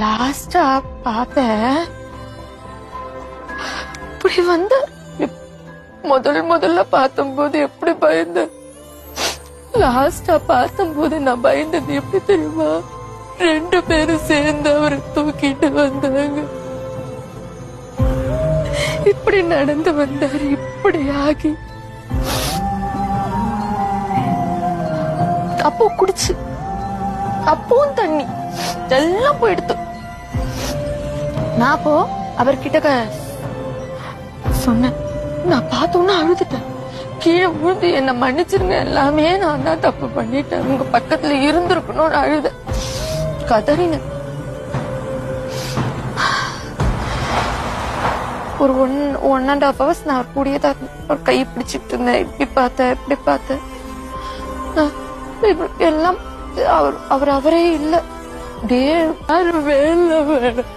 லாஸ்டா பார்த்தேன் இப்படி வந்து முதல் முதல்ல பார்த்தம்போது எப்படி பயந்தேன் லாஸ்டா பார்த்தம்போது நான் பயந்தது எப்படி தெரியுமா? ரெண்டு பேரும் சேர்ந்து அவரை தூக்கிட்டு வந்தாங்க. இப்படி நடந்து வந்தாரு இப்படி ஆகி. அப்போ குடிச்சு அப்பவும் தண்ணி எல்லாம் போயிடுத்து நான் அப்போ அவர்கிட்ட கிட்ட சொன்னேன். நான் பார்த்தோன்னு அழுதுட்டேன். கீழே விழுந்து என்ன மன்னிச்சிருங்க. எல்லாமே நான் தான் தப்பு பண்ணிட்டேன். உங்க பக்கத்துல இருந்திருக்கணும்னு அழுத கதறினேன். ஒரு one one and half hours நான் அவர் கூடயே தான் கை பிடிச்சிட்டு இருந்தேன். இப்படி பார்த்தேன் இப்படி பார்த்தேன் எல்லாம் அவர் அவர் அவரே இல்ல. அப்படியே வேலை வேணும்.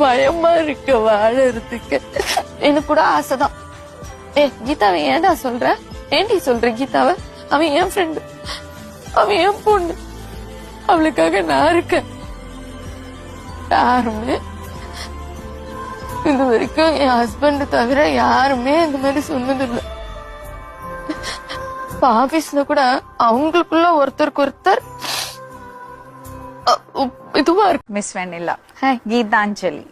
பயமா இருக்கு வாழறதுக்கு. எனக்கு கூட ஆசைதான். ஏ கீதாவை ஏன்டா சொல்ற? ஏன்டி சொல்ற கீதாவை? அவன் என் ஃப்ரெண்டு அவன் என் பொண்ணு. அவளுக்காக நான் இருக்கேன். யாருமே இது வரைக்கும் என் ஹஸ்பண்ட் தவிர யாருமே இந்த மாதிரி சொன்னதில்லை. இப்ப ஆபீஸ்ல கூட அவங்களுக்குள்ள ஒருத்தருக்கு ஒருத்தர் இதுவா இருக்கு. Miss Vennila Geethanjali.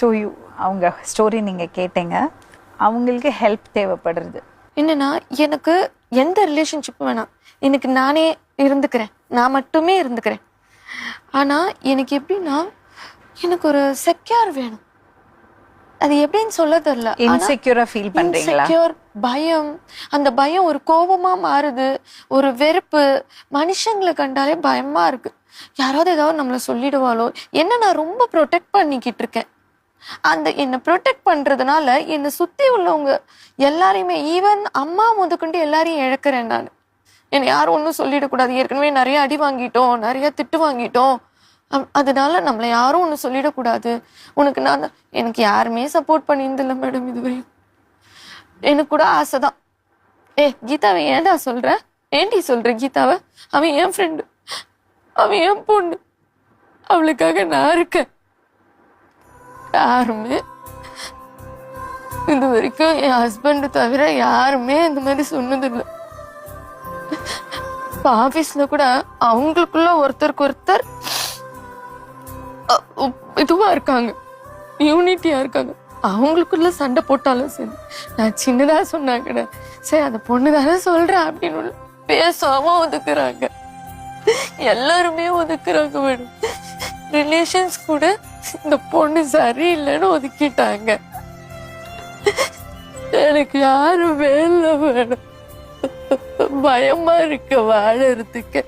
So you அவங்க ஸ்டோரி நீங்கள் கேட்டீங்க. அவங்களுக்கு ஹெல்ப் தேவைப்படுறது. என்னன்னா எனக்கு எந்த ரிலேஷன்ஷிப்பும் வேணாம். எனக்கு நானே இருந்துக்கிறேன். நான் மட்டுமே இருந்துக்கிறேன். ஆனா எனக்கு எப்படின்னா எனக்கு ஒரு செக்யூர் வேணும். அது எப்படின்னு சொல்ல தெரியல. இன்செக்யூரா ஃபீல் பண்றீங்களா? Insecure, பயம். அந்த பயம் ஒரு கோபமா மாறுது. ஒரு வெறுப்பு. மனுஷங்களை கண்டாலே பயமா இருக்கு. யாராவது ஏதாவது நம்மளை சொல்லிடுவாளோ? என்ன நான் ரொம்ப ப்ரொடெக்ட் பண்ணிக்கிட்டு இருக்கேன். அந்த என்னை ப்ரொடெக்ட் பண்றதுனால என்னை சுத்தி உள்ளவங்க எல்லாரையுமே ஈவன் அம்மா முதற்கொண்டு எல்லாரையும் இழக்கிறேன் நான். என்னை யாரும் ஒன்றும் சொல்லிடக்கூடாது. ஏற்கனவே நிறைய அடி வாங்கிட்டோம் நிறைய திட்டு வாங்கிட்டோம். அதனால நம்மளை யாரும் ஒன்று சொல்லிடக்கூடாது. உனக்கு நான் எனக்கு யாருமே சப்போர்ட் பண்ணியிருந்தில்ல மேடம் இதுவரையும். எனக்கு கூட ஆசை தான். ஏ கீதாவை ஏன்டா சொல்ற? ஏன்டி சொல்கிற கீதாவை? அவன் என் ஃப்ரெண்டு அவன் என் பொண்ணு. அவளுக்காக நான் இருக்கேன். யாருமே இது வரைக்கும் என் ஹஸ்பண்ட் தவிர யாருமே இந்த மாதிரி சொன்னதில்லை. இப்ப ஆபீஸ்ல கூட அவங்களுக்குள்ள ஒருத்தருக்கு ஒருத்தர் இதுவாக இதுவா இருக்காங்க. யூனிட்டியா இருக்காங்க. அவங்களுக்குள்ள சண்டை போட்டாலும் சரி. நான் சின்னதா சொன்னா சரி அந்த பொண்ணு தானே சொல்றேன் அப்படின்னு உள்ள பேசாம ஒதுக்குறாங்க. எல்லாருமே ஒதுக்குறாங்க மேடம். ரிலேஷன்ஸ் கூட இந்த பொண்ணு சரியில்லைன்னு ஒதுக்கிட்டாங்க. எனக்கு யாரும் வேலை மேடம் பயமா இருக்கு வாழறதுக்கு.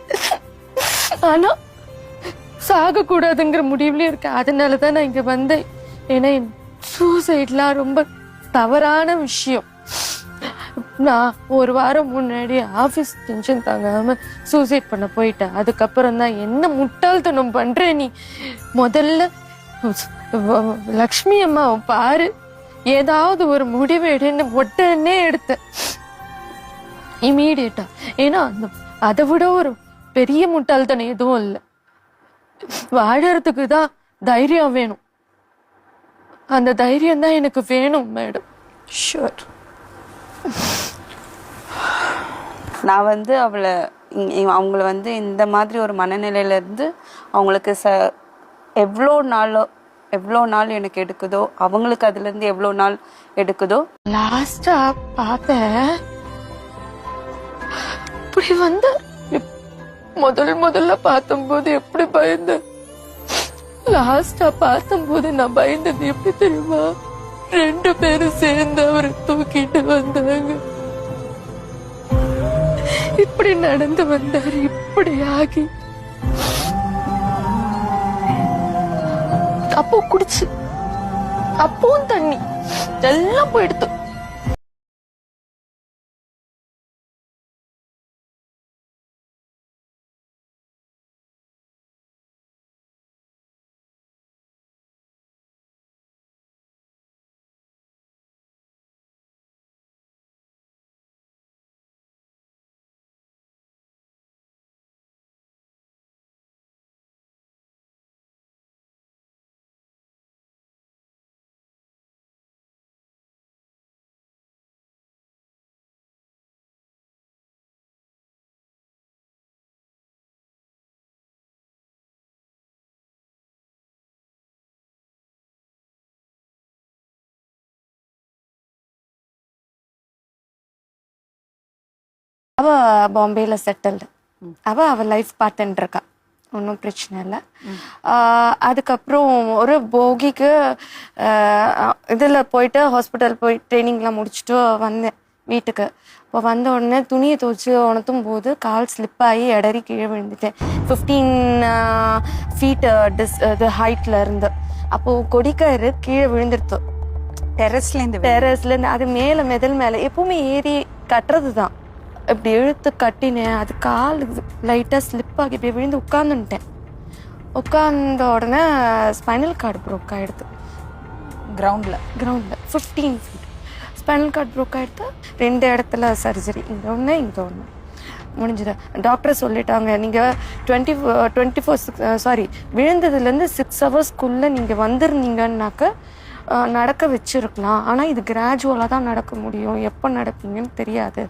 ஆனா சாக கூடாதுங்கிற முடிவுலயும் இருக்கேன். அதனாலதான் நான் இங்க வந்தேன். ஏன்னா சூசைட்லாம் ரொம்ப தவறான விஷயம். நான் ஒரு வாரம் முன்னாடி ஆஃபீஸ் டென்ஷன் தாங்காம சூசைட் பண்ண போயிட்டேன். அதுக்கப்புறம் தான் என்ன முட்டாள்தனம் பண்ற நீ? முதல்ல லக்ஷ்மி அம்மாவை பாரு. ஏதாவது ஒரு முடிவு எடுன்னு உடனே எடுத்தேன். இமீடியட்டா ஏன்னா அந்த அதை விட ஒரு பெரிய முட்டாள்தனம் எதுவும் இல்லை. வாழறதுக்கு தான் தைரியம் வேணும். அந்த தைரியம் தான் எனக்கு வேணும் மேடம் ஷூர் நான் வந்து அவளை அவங்கள வந்து இந்த மாதிரி ஒரு மனநிலையில இருந்து அவங்களுக்கு ச எவ்வளோ நாளோ எவ்வளோ நாள் எனக்கு எடுக்குதோ அவங்களுக்கு அதுலேருந்து எவ்வளோ நாள் எடுக்குதோ. லாஸ்டா பார்த்தேன். இப்படி வந்து முதல் முதல்ல பார்த்தம்போது எப்படி பயந்தேன் லாஸ்டா பார்த்தம்போது நான் பயந்தது எப்படி தெரியுமா? ரெண்டு பேரும் சேர்ந்து அவரை தூக்கிட்டு வந்தாங்க. இப்படி நடந்து வந்தார் இப்படி ஆகி. அப்போ குடிச்சு அப்பவும் தண்ணி எல்லாம் போயிடுத்து அவ பாம்பேல செட்டில்டு அவ அவ லைஃப் பார்த்துட்டு இருக்கா ஒன்றும் பிரச்சனை இல்லை. அதுக்கப்புறம் ஒரு போகிக்கு இதில் போயிட்டு ஹாஸ்பிட்டல் போய் ட்ரைனிங்லாம் முடிச்சுட்டு வந்தேன் வீட்டுக்கு. இப்போ வந்த உடனே துணியை துவச்சி உணர்த்தும் போது கால் ஸ்லிப் ஆகி இடறி கீழே விழுந்துட்டேன். ஃபிஃப்டீன் ஃபீட் டிஸ் இது ஹைட்ல இருந்து. அப்போது கொடிக்கயிறு கீழே விழுந்துருத்து. டெரஸ்ல இருந்து டெரஸ்ல இருந்து அது மேல மெதல் மேல எப்பவுமே ஏறி கட்டுறது தான் இப்படி இழுத்து கட்டினேன். அது கால் லைட்டா ஸ்லிப் ஆகி இப்படி விழுந்து உட்காந்துட்டேன் உட்கார்ந்த உடனே ஸ்பைனல் கார்டு ப்ரோக் ஆயிடுது. கிரவுண்ட்ல கிரவுண்டில் fifteen feet spinal cord broke ஆயிடுது. ரெண்டு இடத்துல சர்ஜரி இங்கே ஒன்று இங்கே ஒன்று முடிஞ்சது. டாக்டர் சொல்லிட்டாங்க நீங்கள் டுவெண்ட்டி டுவெண்ட்டி ஃபோர் சாரி விழுந்ததுலேருந்து சிக்ஸ் ஹவர்ஸ்க்குள்ளே நீங்கள் வந்திருந்தீங்கன்னாக்க நடக்க வச்சிருக்கலாம். ஆனால் இது கிராஜுவலாக தான் நடக்க முடியும். எப்போ நடப்பீங்கன்னு தெரியாது.